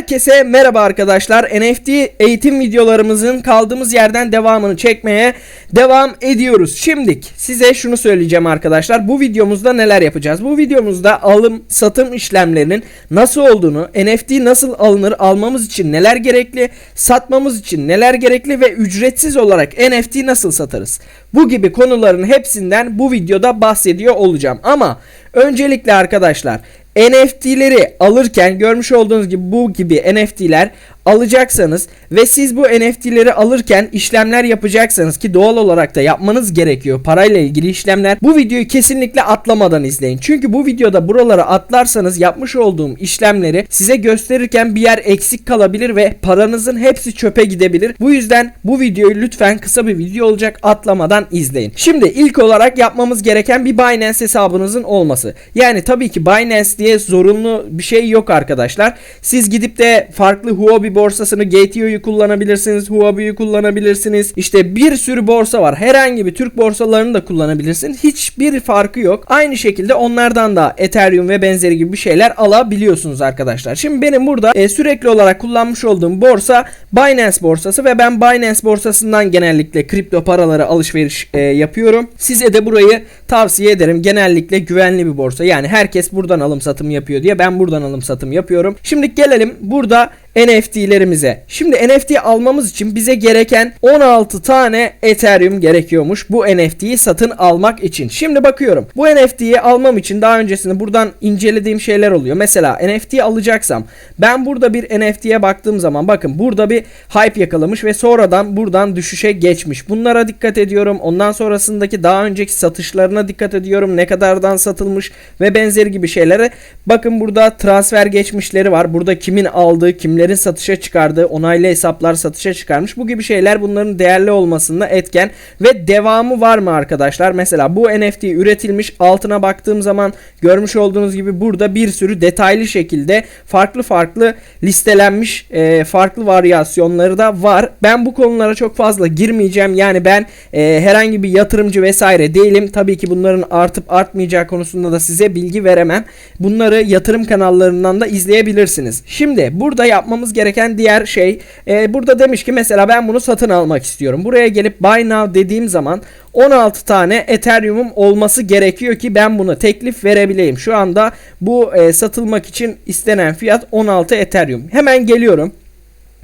Herkese merhaba arkadaşlar. NFT eğitim videolarımızın kaldığımız yerden devamını çekmeye devam ediyoruz. Şimdilik size şunu söyleyeceğim arkadaşlar. Bu videomuzda neler yapacağız? Bu videomuzda alım satım işlemlerinin nasıl olduğunu, NFT nasıl alınır, almamız için neler gerekli, satmamız için neler gerekli ve ücretsiz olarak NFT nasıl satarız? Bu gibi konuların hepsinden bu videoda bahsediyor olacağım. Ama öncelikle arkadaşlar NFT'leri alırken görmüş olduğunuz gibi bu gibi NFT'ler alacaksanız ve siz bu NFT'leri alırken işlemler yapacaksanız ki doğal olarak da yapmanız gerekiyor parayla ilgili işlemler. Bu videoyu kesinlikle atlamadan izleyin. Çünkü bu videoda buraları atlarsanız yapmış olduğum işlemleri size gösterirken bir yer eksik kalabilir ve paranızın hepsi çöpe gidebilir. Bu yüzden bu videoyu lütfen kısa bir video olacak atlamadan izleyin. Şimdi ilk olarak yapmamız gereken bir Binance hesabınızın olması. Yani tabii ki Binance diye zorunlu bir şey yok arkadaşlar. Siz gidip de farklı Huobi borsasını GTO'yu kullanabilirsiniz. Huobi'yi kullanabilirsiniz. İşte bir sürü borsa var. Herhangi bir Türk borsalarını da kullanabilirsiniz. Hiçbir farkı yok. Aynı şekilde onlardan da Ethereum ve benzeri gibi bir şeyler alabiliyorsunuz arkadaşlar. Şimdi benim burada e, sürekli olarak kullanmış olduğum borsa Binance borsası ve ben Binance borsasından genellikle kripto paralara alışveriş e, yapıyorum. Size de burayı tavsiye ederim. Genellikle güvenli bir borsa. Yani herkes buradan alım satım yapıyor diye ben buradan alım satım yapıyorum. Şimdi gelelim burada NFT'lerimize. Şimdi NFT almamız için bize gereken 16 tane Ethereum gerekiyormuş bu NFT'yi satın almak için. Şimdi bakıyorum. Bu NFT'yi almam için daha öncesinde buradan incelediğim şeyler oluyor. Mesela NFT alacaksam ben burada bir NFT'ye baktığım zaman bakın burada bir hype yakalamış ve sonradan buradan düşüşe geçmiş. Bunlara dikkat ediyorum. Ondan sonrasındaki daha önceki satışlarına dikkat ediyorum. Ne kadardan satılmış ve benzeri gibi şeylere. Bakın burada transfer geçmişleri var. Burada kimin aldığı, kimlerin satışa çıkardığı, onaylı hesaplar satışa çıkarmış. Bu gibi şeyler bunların değerli olmasında etken ve devamı var mı arkadaşlar? Mesela bu NFT üretilmiş. Altına baktığım zaman görmüş olduğunuz gibi burada bir sürü detaylı şekilde farklı farklı listelenmiş e, farklı varyasyonları da var. Ben bu konulara çok fazla girmeyeceğim. Yani ben e, herhangi bir yatırımcı vesaire değilim. Tabii ki bunların artıp artmayacağı konusunda da size bilgi veremem. Bunları yatırım kanallarından da izleyebilirsiniz. Şimdi burada yapmamız gereken diğer şey e, burada demiş ki mesela ben bunu satın almak istiyorum. Buraya gelip buy now dediğim zaman 16 tane Ethereum'um olması gerekiyor ki ben buna teklif verebileyim. Şu anda bu e, satılmak için istenen fiyat 16 Ethereum. Hemen geliyorum.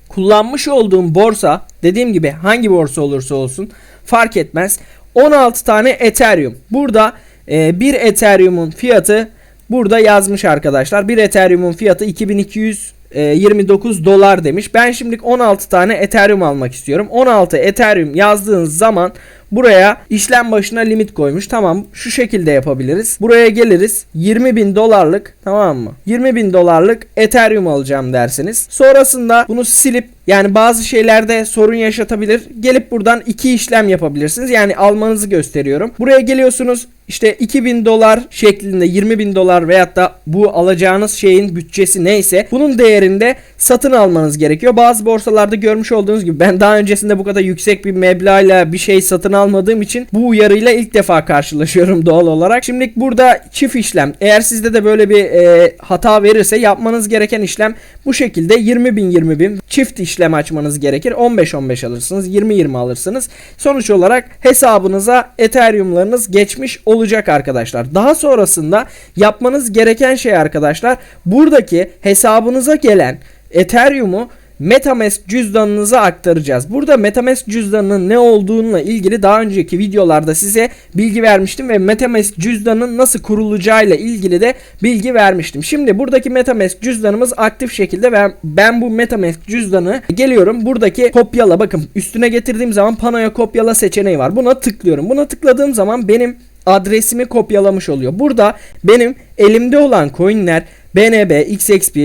Kullanmış olduğum borsa dediğim gibi hangi borsa olursa olsun fark etmez. 16 tane Ethereum. Burada e, bir Ethereum'un fiyatı burada yazmış arkadaşlar. Bir Ethereum'un fiyatı 2200 29 dolar demiş. Ben şimdilik 16 tane Ethereum almak istiyorum. 16 Ethereum yazdığınız zaman buraya işlem başına limit koymuş. Tamam şu şekilde yapabiliriz. Buraya geliriz. 20 bin dolarlık tamam mı? 20 bin dolarlık Ethereum alacağım dersiniz. Sonrasında bunu silip yani bazı şeylerde sorun yaşatabilir. Gelip buradan iki işlem yapabilirsiniz. Yani almanızı gösteriyorum. Buraya geliyorsunuz. İşte 2000 dolar şeklinde 20 bin dolar veyahut da bu alacağınız şeyin bütçesi neyse bunun değerinde satın almanız gerekiyor. Bazı borsalarda görmüş olduğunuz gibi ben daha öncesinde bu kadar yüksek bir meblağla bir şey satın almadığım için bu uyarıyla ilk defa karşılaşıyorum doğal olarak. Şimdi burada çift işlem. Eğer sizde de böyle bir e, hata verirse yapmanız gereken işlem bu şekilde 20 bin 20 bin çift işlem açmanız gerekir. 15-15 alırsınız 20-20 alırsınız. Sonuç olarak hesabınıza Ethereum'larınız geçmiş olacak arkadaşlar. Daha sonrasında yapmanız gereken şey arkadaşlar buradaki hesabınıza gelen Ethereum'u MetaMask cüzdanınıza aktaracağız. Burada MetaMask cüzdanının ne olduğuna ilgili daha önceki videolarda size bilgi vermiştim ve MetaMask cüzdanının nasıl kurulacağıyla ilgili de bilgi vermiştim. Şimdi buradaki MetaMask cüzdanımız aktif şekilde ve ben bu MetaMask cüzdanı geliyorum buradaki kopyala bakın üstüne getirdiğim zaman panoya kopyala seçeneği var. Buna tıklıyorum. Buna tıkladığım zaman benim adresimi kopyalamış oluyor. Burada benim elimde olan coinler BNB, XXP,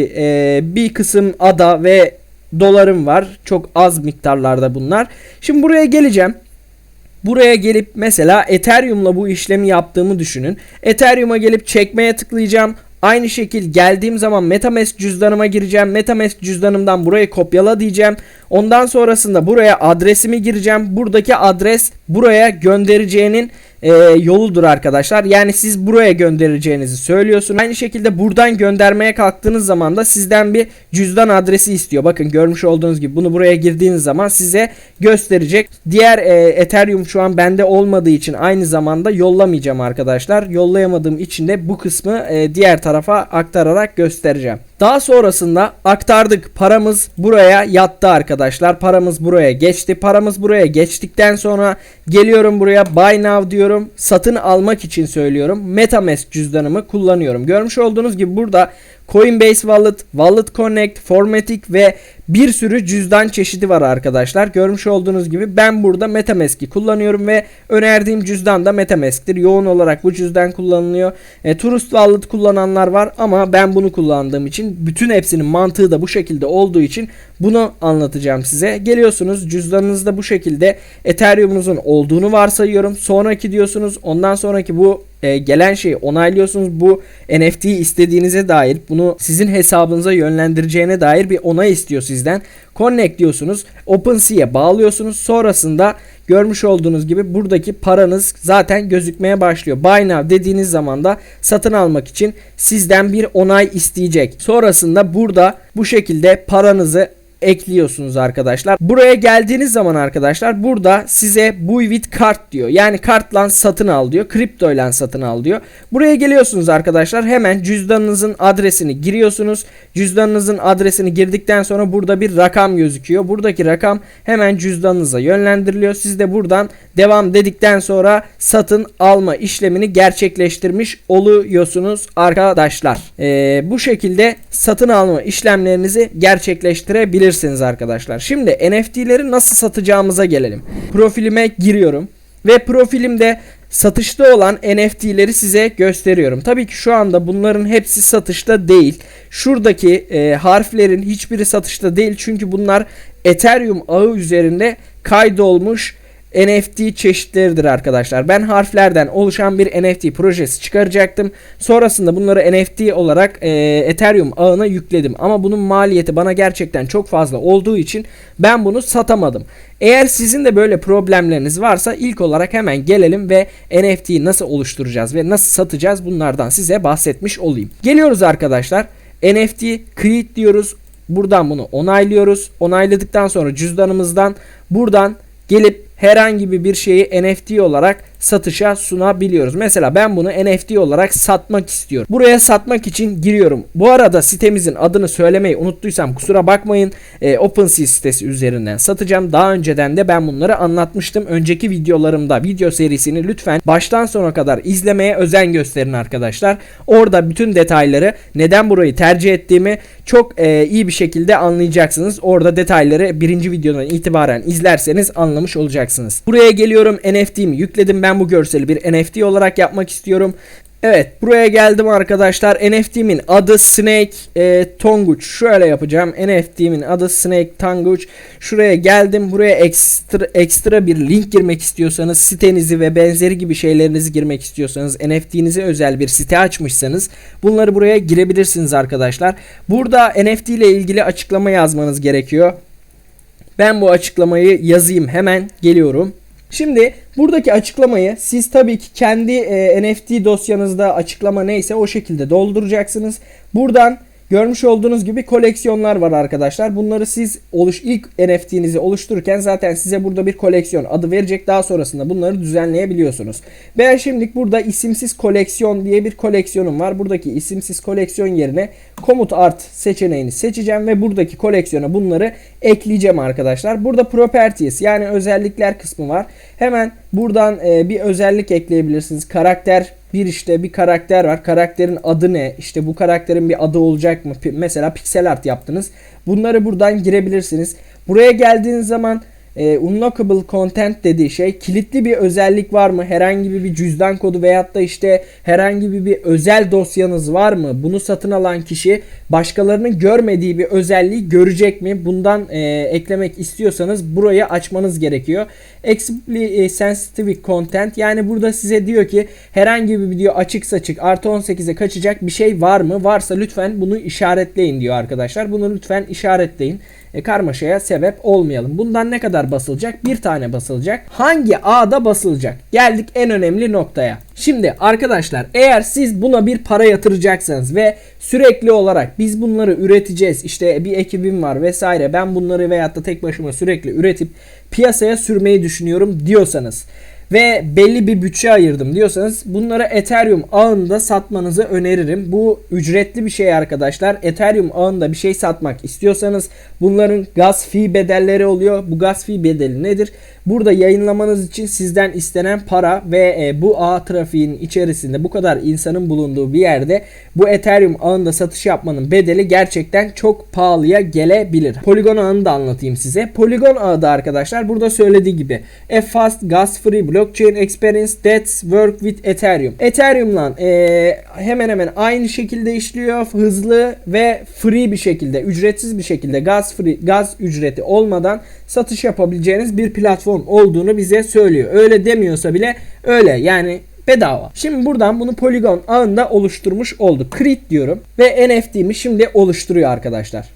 bir kısım ADA ve dolarım var. Çok az miktarlarda bunlar. Şimdi buraya geleceğim. Buraya gelip mesela Ethereum'la bu işlemi yaptığımı düşünün. Ethereum'a gelip çekmeye tıklayacağım. Aynı şekil geldiğim zaman MetaMask cüzdanıma gireceğim. MetaMask cüzdanımdan burayı kopyala diyeceğim. Ondan sonrasında buraya adresimi gireceğim. Buradaki adres buraya göndereceğinin e, yoludur arkadaşlar. Yani siz buraya göndereceğinizi söylüyorsunuz. Aynı şekilde buradan göndermeye kalktığınız zaman da sizden bir cüzdan adresi istiyor. Bakın görmüş olduğunuz gibi bunu buraya girdiğiniz zaman size gösterecek. Diğer e, Ethereum şu an bende olmadığı için aynı zamanda yollamayacağım arkadaşlar. Yollayamadığım için de bu kısmı e, diğer tarafa aktararak göstereceğim. Daha sonrasında aktardık. Paramız buraya yattı arkadaşlar. Paramız buraya geçti. Paramız buraya geçtikten sonra geliyorum buraya buy now diyorum. Satın almak için söylüyorum. Metamask cüzdanımı kullanıyorum. Görmüş olduğunuz gibi burada Coinbase Wallet, Wallet Connect, Formatic ve bir sürü cüzdan çeşidi var arkadaşlar. Görmüş olduğunuz gibi ben burada Metamask'i kullanıyorum ve önerdiğim cüzdan da Metamask'tir. Yoğun olarak bu cüzdan kullanılıyor. E, Trust Wallet kullananlar var ama ben bunu kullandığım için bütün hepsinin mantığı da bu şekilde olduğu için bunu anlatacağım size. Geliyorsunuz cüzdanınızda bu şekilde Ethereum'unuzun olduğunu varsayıyorum. Sonraki diyorsunuz. Ondan sonraki bu e, gelen şeyi onaylıyorsunuz. Bu NFT'yi istediğinize dair bunu sizin hesabınıza yönlendireceğine dair bir onay istiyor sizden. Connect diyorsunuz. OpenSea'ye bağlıyorsunuz. Sonrasında görmüş olduğunuz gibi buradaki paranız zaten gözükmeye başlıyor. Buy now dediğiniz zaman da satın almak için sizden bir onay isteyecek. Sonrasında burada bu şekilde paranızı ekliyorsunuz arkadaşlar. Buraya geldiğiniz zaman arkadaşlar burada size buy with card diyor. Yani kartla satın al diyor. Kripto ile satın al diyor. Buraya geliyorsunuz arkadaşlar. Hemen cüzdanınızın adresini giriyorsunuz. Cüzdanınızın adresini girdikten sonra burada bir rakam gözüküyor. Buradaki rakam hemen cüzdanınıza yönlendiriliyor. Siz de buradan devam dedikten sonra satın alma işlemini gerçekleştirmiş oluyorsunuz arkadaşlar. Ee, bu şekilde satın alma işlemlerinizi gerçekleştirebilirsiniz yapabilirsiniz arkadaşlar. Şimdi NFT'leri nasıl satacağımıza gelelim. Profilime giriyorum ve profilimde satışta olan NFT'leri size gösteriyorum. Tabii ki şu anda bunların hepsi satışta değil. Şuradaki e, harflerin hiçbiri satışta değil çünkü bunlar Ethereum ağı üzerinde kaydolmuş NFT çeşitleridir arkadaşlar. Ben harflerden oluşan bir NFT projesi çıkaracaktım. Sonrasında bunları NFT olarak e, Ethereum ağına yükledim. Ama bunun maliyeti bana gerçekten çok fazla olduğu için ben bunu satamadım. Eğer sizin de böyle problemleriniz varsa ilk olarak hemen gelelim ve NFT'yi nasıl oluşturacağız ve nasıl satacağız bunlardan size bahsetmiş olayım. Geliyoruz arkadaşlar. NFT create diyoruz. Buradan bunu onaylıyoruz. Onayladıktan sonra cüzdanımızdan buradan gelip herhangi bir şeyi NFT olarak satışa sunabiliyoruz. Mesela ben bunu NFT olarak satmak istiyorum. Buraya satmak için giriyorum. Bu arada sitemizin adını söylemeyi unuttuysam kusura bakmayın. E, OpenSea sitesi üzerinden satacağım. Daha önceden de ben bunları anlatmıştım. Önceki videolarımda video serisini lütfen baştan sona kadar izlemeye özen gösterin arkadaşlar. Orada bütün detayları neden burayı tercih ettiğimi çok e, iyi bir şekilde anlayacaksınız. Orada detayları birinci videodan itibaren izlerseniz anlamış olacaksınız. Buraya geliyorum NFT'mi yükledim ben ben bu görseli bir NFT olarak yapmak istiyorum. Evet buraya geldim arkadaşlar. NFT'min adı Snake e, Tonguç. Şöyle yapacağım. NFT'min adı Snake Tonguç. Şuraya geldim. Buraya ekstra, ekstra bir link girmek istiyorsanız sitenizi ve benzeri gibi şeylerinizi girmek istiyorsanız NFT'nize özel bir site açmışsanız bunları buraya girebilirsiniz arkadaşlar. Burada NFT ile ilgili açıklama yazmanız gerekiyor. Ben bu açıklamayı yazayım. Hemen geliyorum. Şimdi buradaki açıklamayı siz tabii ki kendi e, NFT dosyanızda açıklama neyse o şekilde dolduracaksınız. Buradan Görmüş olduğunuz gibi koleksiyonlar var arkadaşlar. Bunları siz oluş ilk NFT'nizi oluştururken zaten size burada bir koleksiyon adı verecek. Daha sonrasında bunları düzenleyebiliyorsunuz. Ben şimdilik burada isimsiz koleksiyon diye bir koleksiyonum var. Buradaki isimsiz koleksiyon yerine komut art seçeneğini seçeceğim ve buradaki koleksiyona bunları ekleyeceğim arkadaşlar. Burada properties yani özellikler kısmı var. Hemen buradan e, bir özellik ekleyebilirsiniz. Karakter bir işte bir karakter var. Karakterin adı ne? İşte bu karakterin bir adı olacak mı? Mesela pixel art yaptınız. Bunları buradan girebilirsiniz. Buraya geldiğiniz zaman e, unlockable content dediği şey kilitli bir özellik var mı? Herhangi bir cüzdan kodu veyahut da işte herhangi bir özel dosyanız var mı? Bunu satın alan kişi başkalarının görmediği bir özelliği görecek mi? Bundan e, eklemek istiyorsanız burayı açmanız gerekiyor. Explicitly sensitive content yani burada size diyor ki herhangi bir video açık saçık artı 18'e kaçacak bir şey var mı? Varsa lütfen bunu işaretleyin diyor arkadaşlar. Bunu lütfen işaretleyin. E, karmaşaya sebep olmayalım. Bundan ne kadar basılacak? Bir tane basılacak. Hangi ağda basılacak? Geldik en önemli noktaya. Şimdi arkadaşlar eğer siz buna bir para yatıracaksanız ve sürekli olarak biz bunları üreteceğiz işte bir ekibim var vesaire ben bunları veyahut da tek başıma sürekli üretip piyasaya sürmeyi düşünüyorum diyorsanız ve belli bir bütçe ayırdım diyorsanız bunları Ethereum ağında satmanızı öneririm. Bu ücretli bir şey arkadaşlar. Ethereum ağında bir şey satmak istiyorsanız bunların gas fee bedelleri oluyor. Bu gas fee bedeli nedir? Burada yayınlamanız için sizden istenen para ve e, bu ağ trafiğinin içerisinde bu kadar insanın bulunduğu bir yerde bu Ethereum ağında satış yapmanın bedeli gerçekten çok pahalıya gelebilir. Polygon ağını da anlatayım size. Polygon ağı da arkadaşlar burada söylediği gibi a fast gas free blockchain experience that work with Ethereum. Ethereum'la e, hemen hemen aynı şekilde işliyor. Hızlı ve free bir şekilde, ücretsiz bir şekilde gaz free, gaz ücreti olmadan satış yapabileceğiniz bir platform olduğunu bize söylüyor. Öyle demiyorsa bile öyle yani bedava. Şimdi buradan bunu Polygon ağında oluşturmuş olduk. Create diyorum ve NFT'mi şimdi oluşturuyor arkadaşlar.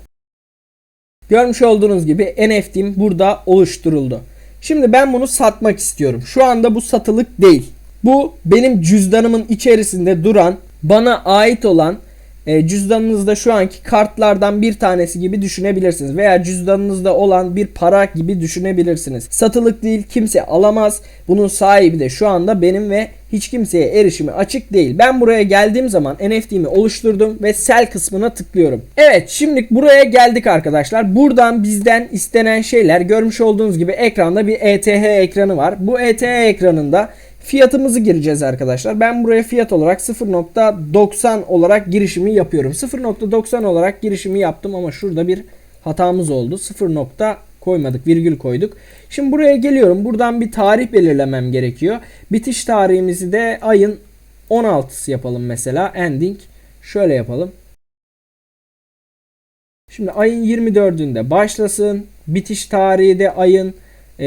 Görmüş olduğunuz gibi NFT'm burada oluşturuldu. Şimdi ben bunu satmak istiyorum. Şu anda bu satılık değil. Bu benim cüzdanımın içerisinde duran, bana ait olan e, cüzdanınızda şu anki kartlardan bir tanesi gibi düşünebilirsiniz. Veya cüzdanınızda olan bir para gibi düşünebilirsiniz. Satılık değil kimse alamaz. Bunun sahibi de şu anda benim ve hiç kimseye erişimi açık değil. Ben buraya geldiğim zaman NFT'mi oluşturdum ve sell kısmına tıklıyorum. Evet şimdi buraya geldik arkadaşlar. Buradan bizden istenen şeyler görmüş olduğunuz gibi ekranda bir ETH ekranı var. Bu ETH ekranında Fiyatımızı gireceğiz arkadaşlar. Ben buraya fiyat olarak 0.90 olarak girişimi yapıyorum. 0.90 olarak girişimi yaptım ama şurada bir hatamız oldu. 0. koymadık, virgül koyduk. Şimdi buraya geliyorum. Buradan bir tarih belirlemem gerekiyor. Bitiş tarihimizi de ayın 16'sı yapalım mesela. Ending. Şöyle yapalım. Şimdi ayın 24'ünde başlasın. Bitiş tarihi de ayın e,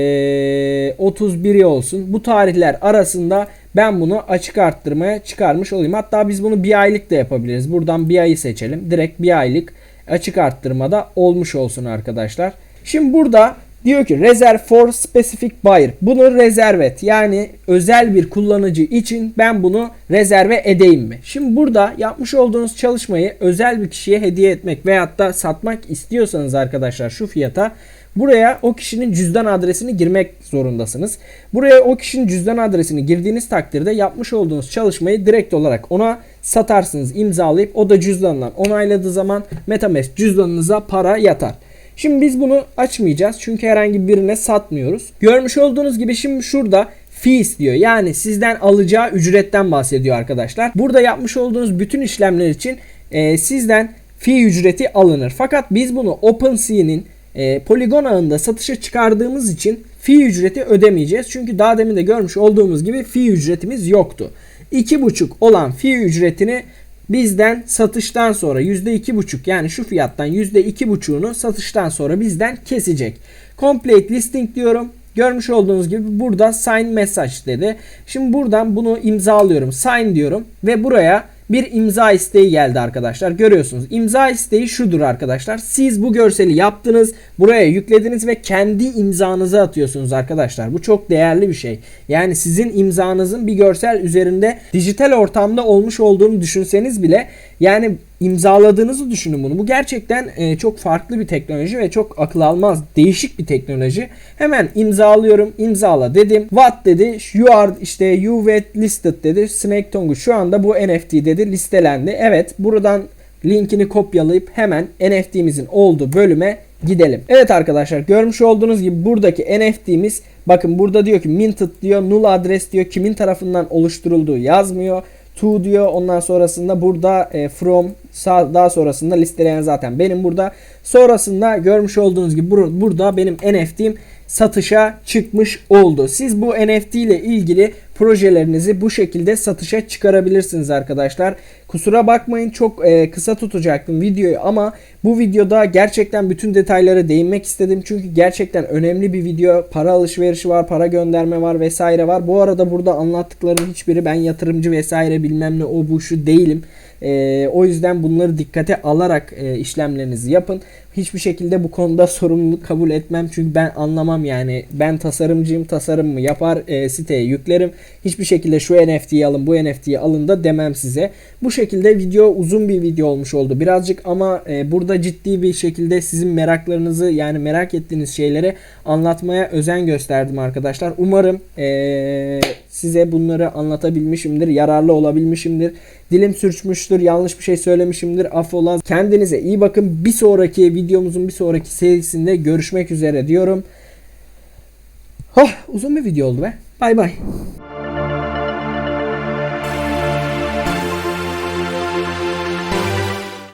31'i olsun. Bu tarihler arasında ben bunu açık arttırmaya çıkarmış olayım. Hatta biz bunu bir aylık da yapabiliriz. Buradan bir ayı seçelim. Direkt bir aylık açık arttırmada olmuş olsun arkadaşlar. Şimdi burada diyor ki reserve for specific buyer. Bunu rezerv et. Yani özel bir kullanıcı için ben bunu rezerve edeyim mi? Şimdi burada yapmış olduğunuz çalışmayı özel bir kişiye hediye etmek veyahut da satmak istiyorsanız arkadaşlar şu fiyata Buraya o kişinin cüzdan adresini girmek zorundasınız. Buraya o kişinin cüzdan adresini girdiğiniz takdirde yapmış olduğunuz çalışmayı direkt olarak ona satarsınız imzalayıp o da cüzdanından onayladığı zaman Metamask cüzdanınıza para yatar. Şimdi biz bunu açmayacağız çünkü herhangi birine satmıyoruz. Görmüş olduğunuz gibi şimdi şurada fees diyor. Yani sizden alacağı ücretten bahsediyor arkadaşlar. Burada yapmış olduğunuz bütün işlemler için e, sizden fee ücreti alınır. Fakat biz bunu OpenSea'nin e, Polygon ağında satışa çıkardığımız için fi ücreti ödemeyeceğiz. Çünkü daha demin de görmüş olduğumuz gibi fi ücretimiz yoktu. 2,5 olan fi ücretini bizden satıştan sonra %2,5 yani şu fiyattan %2,5'unu satıştan sonra bizden kesecek. Complete listing diyorum. Görmüş olduğunuz gibi burada sign message dedi. Şimdi buradan bunu imzalıyorum. Sign diyorum ve buraya bir imza isteği geldi arkadaşlar. Görüyorsunuz. İmza isteği şudur arkadaşlar. Siz bu görseli yaptınız, buraya yüklediniz ve kendi imzanızı atıyorsunuz arkadaşlar. Bu çok değerli bir şey. Yani sizin imzanızın bir görsel üzerinde dijital ortamda olmuş olduğunu düşünseniz bile yani imzaladığınızı düşünün bunu. Bu gerçekten e, çok farklı bir teknoloji ve çok akıl almaz değişik bir teknoloji. Hemen imzalıyorum. imzala dedim. What dedi? You are işte you wet listed dedi. Snake Tongu şu anda bu NFT dedi listelendi. Evet buradan linkini kopyalayıp hemen NFT'mizin olduğu bölüme gidelim. Evet arkadaşlar görmüş olduğunuz gibi buradaki NFT'miz bakın burada diyor ki minted diyor null adres diyor kimin tarafından oluşturulduğu yazmıyor to diyor. Ondan sonrasında burada e, from sağ, daha sonrasında listeleyen zaten benim burada. Sonrasında görmüş olduğunuz gibi bur burada benim NFT'im satışa çıkmış oldu. Siz bu NFT ile ilgili projelerinizi bu şekilde satışa çıkarabilirsiniz arkadaşlar. Kusura bakmayın çok e, kısa tutacaktım videoyu ama bu videoda gerçekten bütün detaylara değinmek istedim. Çünkü gerçekten önemli bir video. Para alışverişi var, para gönderme var vesaire var. Bu arada burada anlattıklarım hiçbiri ben yatırımcı vesaire bilmem ne o bu şu değilim. E, o yüzden bunları dikkate alarak e, işlemlerinizi yapın. Hiçbir şekilde bu konuda sorumluluk kabul etmem. Çünkü ben anlamam yani. Ben tasarımcıyım. Tasarımımı yapar e, siteye yüklerim. Hiçbir şekilde şu NFT'yi alın bu NFT'yi alın da demem size. Bu şekilde video uzun bir video olmuş oldu birazcık ama e, burada ciddi bir şekilde sizin meraklarınızı yani merak ettiğiniz şeyleri anlatmaya özen gösterdim arkadaşlar. Umarım e, size bunları anlatabilmişimdir. Yararlı olabilmişimdir. Dilim sürçmüştür. Yanlış bir şey söylemişimdir. Affola. Kendinize iyi bakın. Bir sonraki videomuzun bir sonraki serisinde görüşmek üzere diyorum. Hah uzun bir video oldu be. Bay bay.